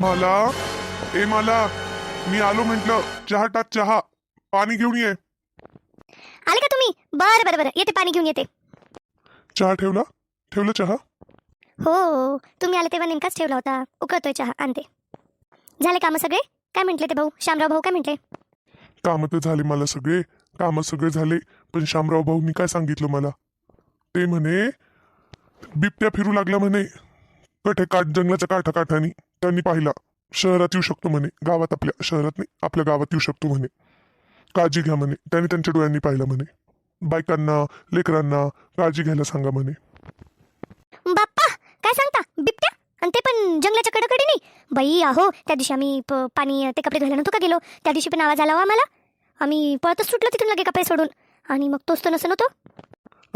मला ए मला मी आलो म्हटलं चहा टाक चहा. पाणी घेऊन ये. आले का तुम्ही? बरं बरं बरं. येते पाणी घेऊन येते. चहा ठेवला? ठेवलं चहा? हो तुम्ही आले तेव्हा नेमकाच ठेवला होता. उकळतोय चहा. आणते. झाले कामं सगळे? काय म्हटले ते भाऊ? शामराव भाऊ काय म्हटले? कामं तर झाले मला सगळे. कामं सगळे झाले. पण शामराव भाऊनी काय सांगितलं मला? ते म्हणे बिबट्या फिरू लागला म्हणे. कठे काठ जंगलाच्या काठा काठानी त्यांनी पाहिला. शहरात येऊ शकतो म्हणे. गावात आपल्या शहरात नाही आपल्या गावात येऊ शकतो म्हणे. काळजी घ्या म्हणे. त्यांनी त्यांच्या डोळ्यांनी पाहिलं म्हणे. बायकांना लेकरांना काळजी घ्यायला सांगा म्हणे. बाप्पा! काय सांगता? बिबट्या? आणि ते पण जंगलाच्या कडकडीने? बाई आहो त्या दिवशी आम्ही प- पाणी ते कपडे धुवायला नव्हतो का गेलो? त्या दिवशी पण आवाज आला हो आम्हाला. आम्ही पळतच सुटलो तिथून लगे कपडे सोडून. आणि मग तोच तो नसन होतो?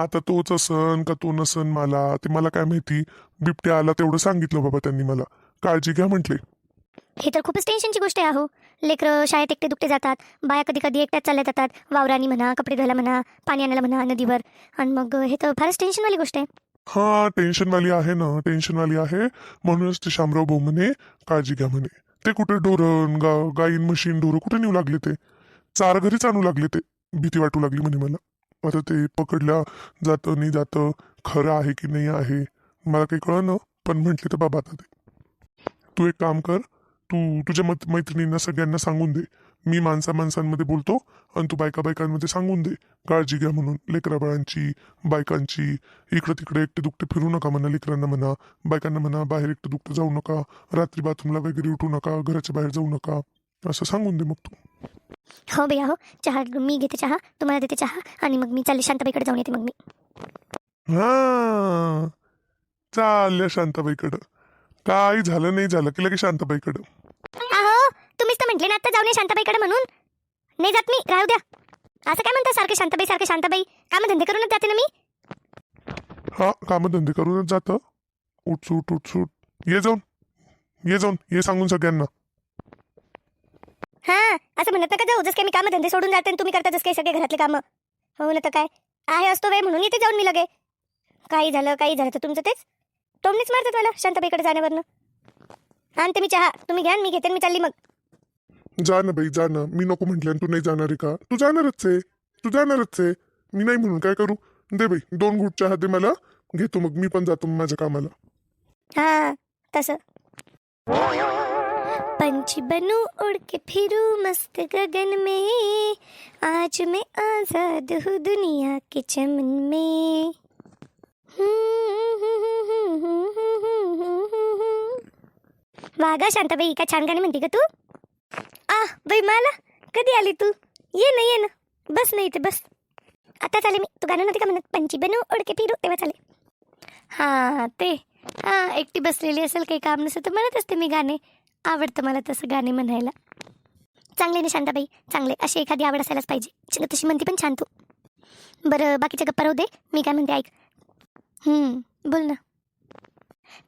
आता तोच असन का तो नसन मला? ते मला काय माहिती? बिबट्या आला तेवढं सांगितलं बाबा त्यांनी मला. काळजी घ्या म्हटले. हे तर खूपच टेन्शनची गोष्ट आहे अहो. लेकरं शाळेत एकटे दुकटे जातात. बाया कधी कधी एकट्याच चालल्या जातात. वावरानी म्हणा कपडे धुवायला म्हणा पाणी आणायला म्हणा नदीवर. आणि मग हे तर फारच टेन्शनवाली गोष्ट आहे. हा टेन्शनवाली आहे ना टेन्शनवाली आहे. म्हणूनच ते शामराव भाऊ म्हणे काळजी घ्या म्हणे. ते कुठे ढोरण गा गाईन म्हशीन ढोरं कुठे नेऊ लागले ते? चार घरीच आणू लागले ते. भीती वाटू लागली म्हणे मला. आता ते पकडल्या जातं नाही जातं खरं आहे की नाही आहे? मला काही कळलं पण म्हटले तर बाबा आता ते तू एक काम कर तू तुझ्या मत मैत्रिणींना सगळ्यांना सांगून दे. मी माणसा माणसांमध्ये बोलतो आणि तू बायका बायकांमध्ये सांगून दे. काळजी घ्या म्हणून. लेकरा बाळांची बायकांची इकडं तिकडे एकटे दुकटे फिरू नका म्हणा लेकरांना म्हणा बायकांना म्हणा बाहेर एकटं दुकटं जाऊ नका रात्री बाथरूमला वगैरे उठू नका घराच्या बाहेर जाऊ नका. असं सांगून दे मग तू. हो भैया हो. चहा मी घेते चहा. तुम्हाला देते चहा आणि मग मी चालले शांताबाईकडे जाऊन येते मग मी. हा. चालल्या शांताबाईकडं. काही झालं नाही झालं की लगेच शांताबाईकडं. अहो तुम्हीच तर म्हटले ना आता जाऊन ये शांताबाईकडे म्हणून. नाही जात मी राहू द्या. असं काय म्हणता सारखे शांताबाई सारखे शांताबाई? काम धंदे करूनच जाते ना मी? हा कामधंदे करूनच जातं. उठसूट उठसूट ये जाऊन. ये जाऊन. ये सांगून सगळ्यांना. हा असं म्हणत नका जाऊ. जसं काय मी काम धंदे सोडून जाते आणि तुम्ही करता जसं काही सगळे घरातले कामं. हो ना तर काय? आहे असतो वेळ म्हणून येते जाऊन मी लगे. काही झालं काही झालं तर तुमचं तेच. टोमनीच मारतात मला शांताबाईकडे जाण्यावरनं. आणते मी चहा. तुम्ही घ्या मी घेते मी चालली मग. जा ना बाई जा ना. मी नको म्हटलं तू नाही जाणार आहे का? तू जाणारच आहे. तू जाणारच आहे. मी नाही म्हणून काय करू? दे बाई दोन घुट चहा दे मला. घेतो मग. मी पण जातो माझ्या कामाला. हाँ तसं. पंछी बनू उड़ के फिरू मस्त गगन में. आज मैं आजाद हूँ दुनिया के चमन में. वागा शांताबाई काय छान गाणी म्हणते का तू? आ बाई मला? कधी आली तू? ये ना ये ना. बस ना इथे बस. आता चाले मी. तू गाणं नव्हती का म्हणत? पंची बनू ओडके फिरू तेव्हा चाले. हां ते. हां एकटी बसलेली असेल काही काम नसेल तर म्हणत असते मी गाणे. आवडतं मला तसं गाणे म्हणायला. चांगले ना शांताबाई? चांगले. अशी एखादी आवड असायलाच पाहिजे. च- तशी म्हणते पण छान तू. बरं बाकीच्या गप्पा राहू दे. मी काय म्हणते ऐक. बोल ना.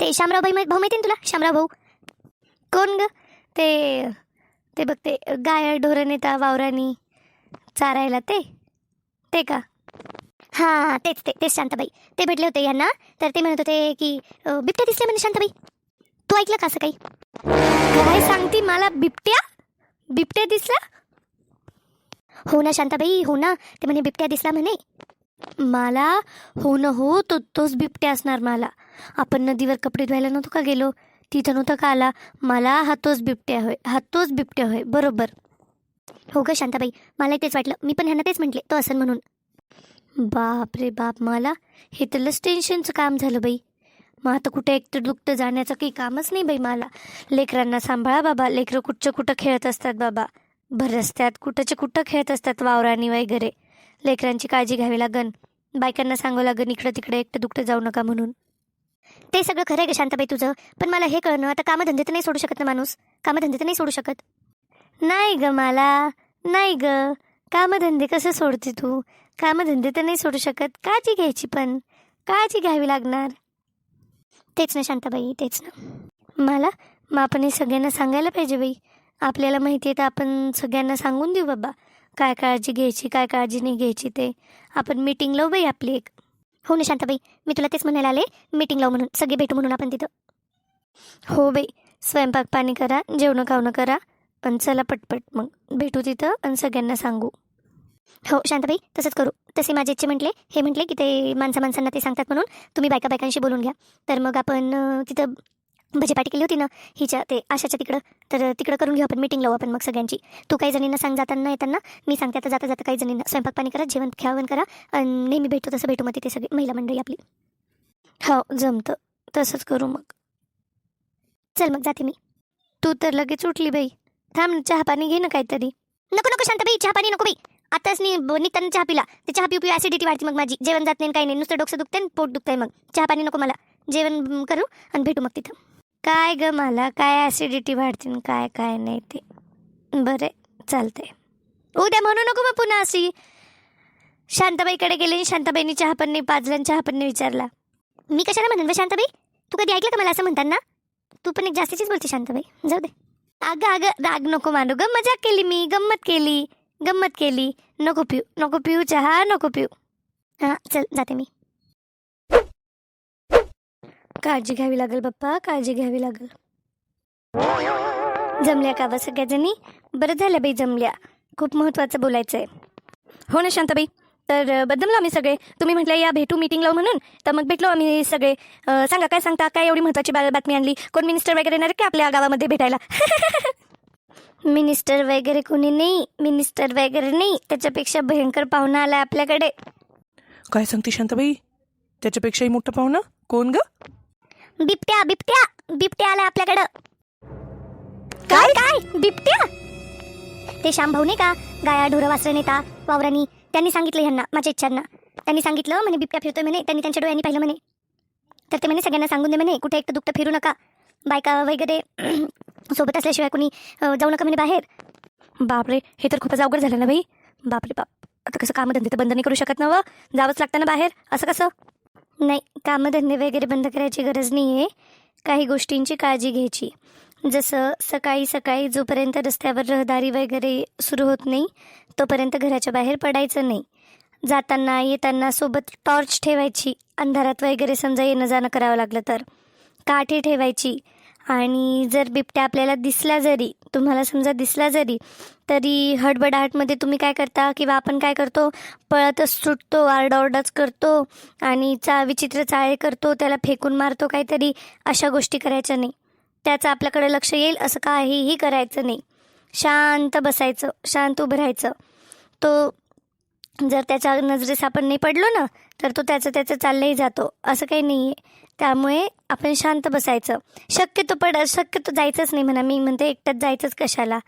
ते शामराव भाई भाऊ माहिती ना तुला? शामराव भाऊ. कोण ग? ते ते बघ ते गाय ढोरण येता वावरानी चारायला ते ते का? हां तेच ते तेच शांताबाई. ते भेटले होते यांना. तर ते म्हणत होते की बिबट्या दिसले म्हणे शांताबाई. तू ऐकलं का असं काही? काय सांगती मला बिबट्या? बिबट्या दिसला? हो ना शांताबाई हो ना. ते म्हणे बिबट्या दिसला म्हणे. मला हो ना हो तो तोच बिबट्या असणार मला. आपण नदीवर कपडे धुवायला नव्हतो का गेलो? तिथं नव्हतं का आला? मला हा तोच बिबट्या होय हा तोच बिबट्या होय बरोबर. हो ग शांताबाई मला तेच वाटलं. मी पण ह्यांना तेच म्हटले तो असं म्हणून. बाप रे बाप मला? हे तर लस टेन्शनचं काम झालं बाई. मग आता कुठं एकटं दुखतं जाण्याचं काही कामच नाही बाई मला. लेकरांना सांभाळा बाबा. लेकरं कुठच्या कुठं खेळत असतात बाबा. भर रस्त्यात कुठंच्या कुठं खेळत असतात वावरानी वगैरे. लेकरांची काळजी घ्यावी लागन. बायकांना सांगावं लागन इकडं तिकडे एकटं दुखतं जाऊ नका म्हणून. ते सगळं खरं आहे शांताबाई तुझं. पण मला हे कळणं आता कामधंदे तर नाही सोडू शकत ना माणूस. कामधंदे तर नाही सोडू शकत. नाही ग मला. नाही ग. कामधंदे कसं सोडते तू? कामधंदे तर नाही सोडू शकत. काळजी घ्यायची पण. काळजी घ्यावी लागणार. तेच ना शांताबाई तेच ना. मला मग आपण हे सगळ्यांना सांगायला पाहिजे बाई. आपल्याला माहिती आहे तर आपण सगळ्यांना सांगून देऊ बाबा. काय काळजी घ्यायची काय काळजी नाही घ्यायची ते. आपण मीटिंग लावू बाई आपली एक. हो ना शांताबाई मी तुला तेच म्हणायला आले मीटिंग लावू हो म्हणून सगळे भेटू म्हणून आपण तिथं. हो बाई स्वयंपाक पाणी करा जेवणं खावणं करा पण चला पटपट मग भेटू तिथं आणि सगळ्यांना सांगू. हो शांताबाई तसंच करू. तसे माझे इच्छे म्हटले हे म्हटले की ते माणसा माणसांना ते सांगतात म्हणून तुम्ही बायका बायकांशी बोलून घ्या. तर मग आपण तिथं भजी पाठी केली होती ना हिच्या ते आशाच्या तिकडं. तर तिकडं करून घेऊ आपण मीटिंग लावू आपण मग सगळ्यांची. तू काही जणींना सांग जाताना येताना. मी सांगते आता जाता जाता काही जणींना स्वयंपाक पाणी करा जेवण खेळवण करा. आणि नेहमी भेटतो तसं भेटू मग तिथे सगळी महिला मंडळी आपली. हो जमतं. तसंच करू मग. चल मग जाते मी. तू तर लगेच उठली बाई. थांब चहा पाणी घे ना काहीतरी. नको नको शांताबाई चहा पाणी नको बाई. आताच नी ब- निघताना चहा पिला. ते चहा पिऊ पिऊ ॲसिडिटी वाढते मग माझी. जेवण जात नाही काही नाही. नुसतं डोकं दुखते पोट दुखतंय मग. चहा पाणी नको मला. जेवण करू आणि भेटू मग तिथं. काय ग मला? काय ॲसिडिटी वाढते काय काय नाही ते. बरे चालते उद्या म्हणू नको मग पुन्हा अशी. शांताबाईकडे गेले आणि शांताबाईनी चहा पण नाही पाजला चहा पण नाही विचारला. मी कशाला म्हणेन बा शांताबाई? तू कधी ऐकलं का मला असं म्हणतात ना तू पण एक जास्तीचीच बोलते शांताबाई. जाऊ दे. अगं अगं राग नको मानू ग. मजाक केली मी गंमत केली. गंमत केली. नको पिऊ नको पिऊ चहा नको पिऊ. हां चल जाते मी. काळजी घ्यावी लागेल बाप्पा. काळजी घ्यावी लागेल. जमल्या का बा सगळ्याजणी? बरं झालं बाई जमल्या. खूप महत्त्वाचं बोलायचं आहे हो ना शांताबाई. तर बदललो आम्ही सगळे. तुम्ही म्हटलं या भेटू मीटिंग लावू हो म्हणून. तर मग भेटलो आम्ही सगळे. सांगा काय सांगता? काय एवढी महत्त्वाची बा- बातमी आणली? कोण मिनिस्टर वगैरे येणार का आपल्या गावामध्ये भेटायला? मिनिस्टर वगैरे कोणी नाही. मिनिस्टर वगैरे नाही. त्याच्यापेक्षा भयंकर पाहुणा आला आपल्याकडे. काय सांगते शांताबाई? त्याच्यापेक्षाही मोठं पाहुणं? कोण ग? बिबट्या बिबट्या बिबट्या आला आपल्याकडं. काय काय? बिबट्या? ते श्यामभाऊ नाही का? गाया ढोरं वासरे नेता वावरानी. त्यांनी सांगितलं ह्यांना माझ्या इच्छांना. त्यांनी सांगितलं म्हणे बिबट्या फिरतोय म्हणे. त्यांनी त्यांच्या डोळ्यांनी पाहिलं म्हणे. तर ते म्हणे सगळ्यांना सांगून दे म्हणे कुठे एकटं दुखतं फिरू नका. बायका वगैरे सोबत असल्याशिवाय कुणी जाऊ नका म्हणे बाहेर. बापरे हे तर खूपच अवघड झालं ना बाई. बापरे बाप. आता कसं कामधंदे तर बंद नाही करू शकत ना व? जावंच लागतं ना बाहेर. असं कसं? नाही कामधंदे वगैरे बंद करायची गरज नाही आहे काही गोष्टींची काळजी घ्यायची. जसं सकाळी सकाळी जोपर्यंत रस्त्यावर रहदारी वगैरे सुरू होत नाही तोपर्यंत घराच्या बाहेर पडायचं नाही. जाताना येताना सोबत टॉर्च ठेवायची अंधारात वगैरे समजा येणं जाणं करावं लागलं तर. काठी ठेवायची आणि जर बिबट्या आपल्याला दिसला जरी तुम्हाला समजा दिसला जरी तरी हडबडाहटमध्ये तुम्ही काय करता किंवा आपण काय करतो? पळतच सुटतो आरडाओरडाच करतो आणि चा विचित्र चाळे करतो त्याला फेकून मारतो काहीतरी अशा गोष्टी करायच्या नाही. त्याचं आपल्याकडे लक्ष येईल असं काहीही करायचं नाही. शांत बसायचं शांत उभं राहायचं. तो जर त्याच्या नजरेस आपण नाही पडलो ना तर तो त्याचं त्याचं चाललंही जातो. असं काही नाही आहे त्यामुळे आपण शांत बसायचं. शक्यतो पड शक्यतो जायचंच नाही म्हणा. मी म्हणते एकटंच जायचंच कशाला?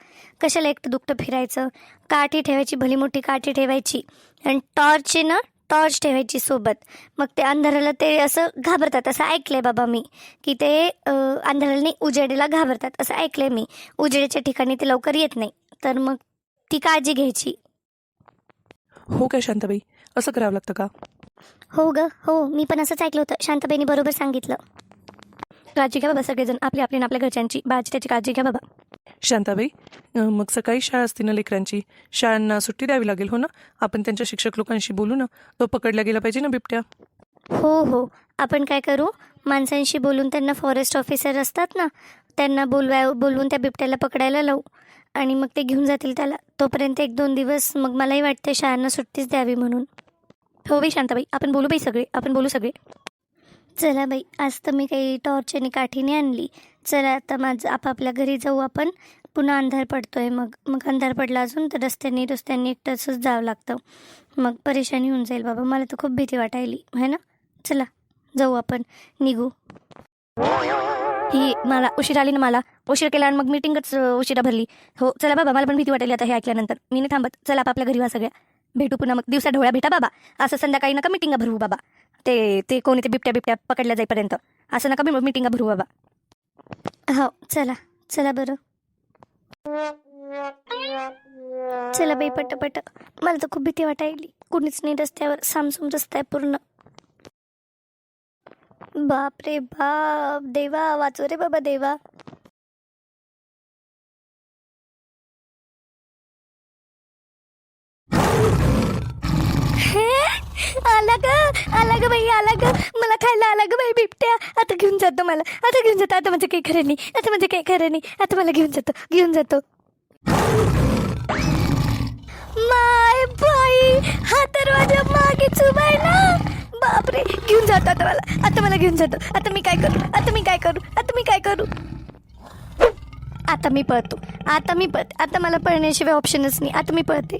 कशाला एकटं दुखटं फिरायचं? काठी ठेवायची भली मोठी काठी ठेवायची. आणि टॉर्च आहे ना टॉर्च ठेवायची सोबत. मग ते अंधाराला ते असं घाबरतात. असं ऐकलंय बाबा मी. की ते अंधाराला नाही उजेडीला घाबरतात. असं ऐकलंय मी. उजेडेच्या ठिकाणी ते लवकर येत नाही. तर मग ती काळजी घ्यायची. हो काय शांताबाई? असं करावं लागतं का? हो ग हो मी पण असंच ऐकलं होतं. शांतबाईनी बरोबर सांगितलं. काळजी घ्या बाबा सगळेजण आपली आपली आणि आपल्या घरच्यांची. बाळाची त्याची काळजी घ्या बाबा. शांताबाई अं, मग सकाळी शाळा असते ना लेकरांची? शाळांना सुट्टी द्यावी लागेल हो ना? आपण त्यांच्या शिक्षक लोकांशी बोलू ना? तो पकडला गेला पाहिजे ना बिबट्या? हो हो. आपण काय करू? माणसांशी बोलून त्यांना फॉरेस्ट ऑफिसर असतात ना? त्यांना बोलवाय बोलवून त्या बिबट्याला पकडायला लावू. आणि मग ते घेऊन जातील त्याला. तोपर्यंत एक दोन दिवस मग मलाही वाटते शाळांना सुट्टीच द्यावी म्हणून. हो बाई शांताबाई आपण बोलू बाई सगळे आपण बोलू सगळे. चला बाई आज तर मी काही टॉर्च आणि काठीने आणली. चला आता माझं आपापल्या घरी जाऊ आपण. पुन्हा अंधार पडतोय मग. मग अंधार पडला अजून तर रस्त्यांनी रस्त्यांनी एकटंच जावं लागतं. मग परेशानी होऊन जाईल बाबा. मला तर खूप भीती वाटायली. है ना? चला जाऊ आपण. निघू. ही मला उशीर आली ना मला. उशीर केला आणि मग मीटिंगच उशिरा भरली. हो चला बाबा मला पण भीती वाटेल आता हे ऐकल्यानंतर. मी नाही थांबत. चला आपल्या घरी वा सगळ्या. भेटू पुन्हा मग. दिवसा ढोळ्या भेटा बाबा. असं संध्याकाळी नका मिटिंगा भरू बाबा. ते ते कोणी ते बिबट्या बिबट्या पकडल्या जाईपर्यंत. असं नका मी मिटिंगा भरू बाबा. हो चला चला बरं. चला बाई पट मला तर खूप भीती वाटायली. कुणीच नाही रस्त्यावर सामसूम रस्ता आहे पूर्ण. बाप रे बाप देवा वाचो रे बाबा देवा हे? आला ग आला ग बाई आला ग मला खायला आला ग बाई बिबट्या. आता घेऊन जातो मला. आता घेऊन जातो. आता माझं काही खरं नाही. आता माझं काही खरं नाही. आता मला घेऊन जातो. घेऊन जातो. माय बाई हा तर माझ्या मागेच उभा आहे ना? बापरे. घेऊन जातो आता मला. आता मला घेऊन जातो. आता मी काय करू? आता मी काय करू? आता मी काय करू? आता मी पळतो. आता मी पळते. आता मला पळण्याशिवाय ऑप्शनच नाही. आता मी पळते.